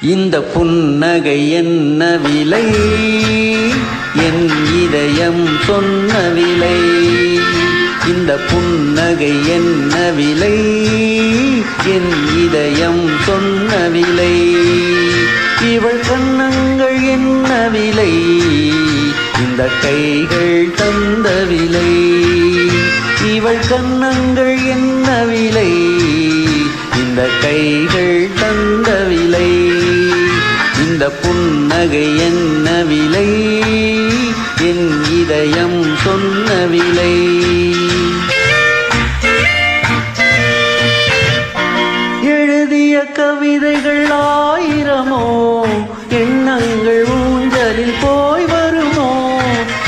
இந்த புன்னகை என்ன விலை? என் இதயம் சொன்ன விலை. இந்த புன்னகை என்ன விலை? என் இதயம் சொன்ன விலை. இவள் கண்ணங்கள் என்ன விலை? இந்த கைகள் தந்த விலை. இவள் கண்ணங்கள் என்ன விலை? இந்த கைகள் தந்த விலை. இந்த புன்னகை என்ன விலை? என் இதயம் சொன்ன விலை. கவிதைகள் ஆயிரமோ? எண்ணங்கள் ஊஞ்சலில் போய் வருமோ?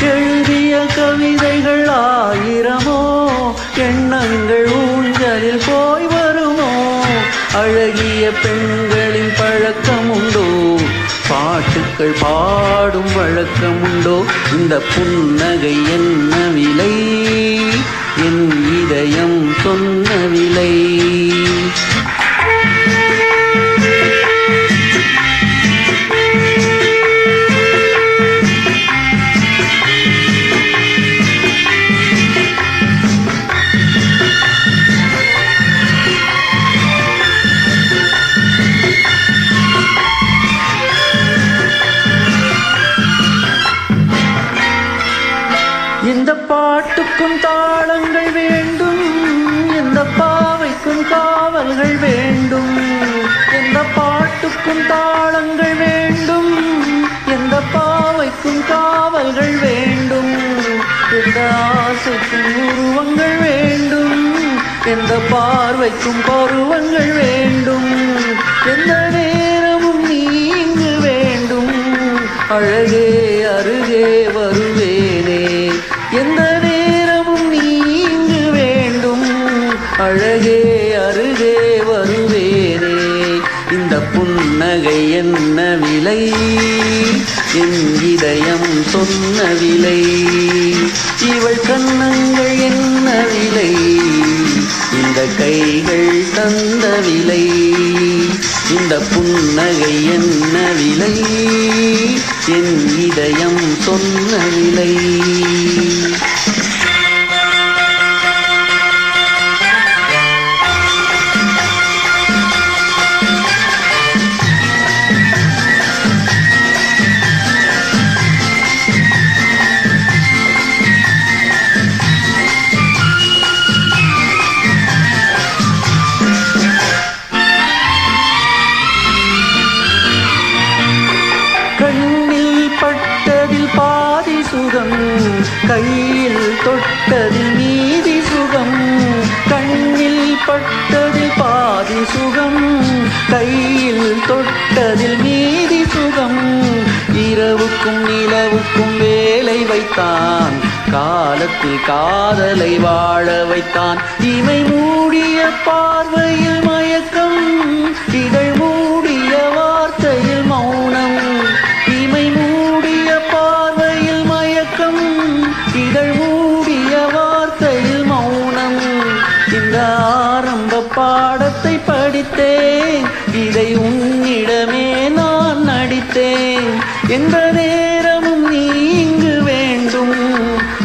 எழுதிய கவிதைகள் ஆயிரமோ? எண்ணங்கள் ஊஞ்சலில் போய் வருமோ? அழகிய பெண்களின் பழக்கம் உண்டோ பாட்டுக்கள் பாடும் வழக்கம் உண்டோ இந்த புன்னகை என்ன விலை? என் இதயம் சொன்ன விலை? இந்த பாட்டுக்கும் தாளங்கள் வேண்டும் இந்த பாவைக்கும் காவல்கள் வேண்டும் இந்த பாட்டுக்கும் தாளங்கள் வேண்டும் இந்த பாவைக்கும் காவல்கள் வேண்டும் இந்த ஆசைக்கும் உருவங்கள் வேண்டும் எந்த பார்வைக்கும் பருவங்கள் வேண்டும் எந்த நேரமும் நீங்கு வேண்டும் அழகே அருகே வருவே எந்த நேரமும் நீ இங்கு வேண்டும். அழகே அருகே வருவேனே. இந்த புன்னகை என்ன விலை? என் இதயம் சொன்ன விலை. இவள் கண்ணங்கள் என்ன விலை? இந்த கைகள் தந்த விலை. இந்த புன்னகை என்ன விலை? என் இதயம் சொன்ன விலை தொட்டதில் மீதி சுகம். இரவுக்கும் நிலவுக்கும் வேலை வைத்தான். காலத்தில் காதலை வாழ வைத்தான். இவை மூடிய பார்வையில் மயக்கம். இதழ் மூடிய வார்த்தையில் மௌனம். இவை மூடிய பார்வையில் மயக்கம். இதழ் மூ உன்னிடமே நான் நடித்தேன். எந்த நேரமும் நீ இங்கு வேண்டும்.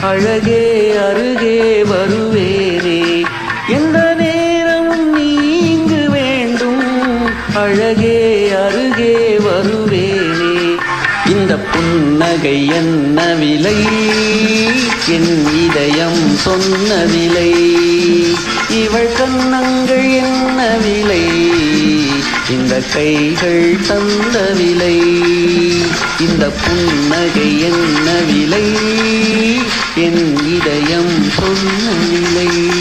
அழகே அருகே வருவேரே எந்த நேரமும் நீ இங்கு வேண்டும். அழகே அருகே வருவேரே இந்த புன்னகை என்ன விலை? என் இதயம் சொன்ன விலை. இவள் கண்ணங்கள் என்ன கைகள் தந்த விலை இந்த புன்னகை என்ன விலை? என் இதயம் சொன்ன விலை.